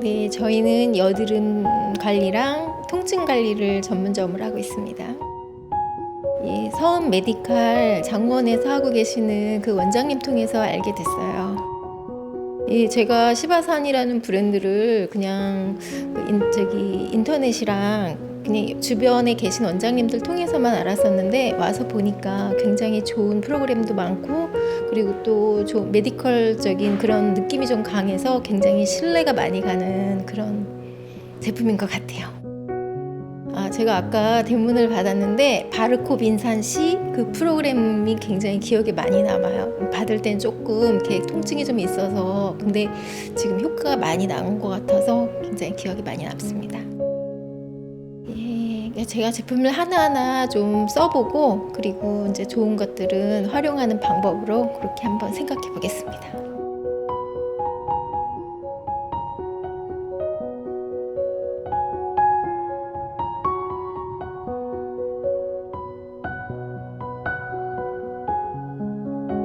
네, 저희는 여드름 관리랑 통증 관리를 전문점으로 하고 있습니다. 이 서은 메디칼 장원에서 하고 계시는 그 원장님 통해서 알게 됐어요. 예, 제가 시바산이라는 브랜드를 그냥 그 인, 저기 인터넷이랑 그냥 주변에 계신 원장님들 통해서만 알았었는데 와서 보니까 굉장히 좋은 프로그램도 많고 그리고 또 좀 메디컬적인 그런 느낌이 좀 강해서 굉장히 신뢰가 많이 가는 그런 제품인 것 같아요. 아, 제가 아까 대문을 받았는데 바르코 빈산 씨그 프로그램이 굉장히 기억에 많이 남아요. 받을 땐 조금 이렇게 통증이 좀 있어서 근데 지금 효과가 많이 나온 것 같아서 굉장히 기억에 많이 남습니다. 예, 제가 제품을 하나하나 좀 써보고 그리고 이제 좋은 것들은 활용하는 방법으로 그렇게 한번 생각해 보겠습니다.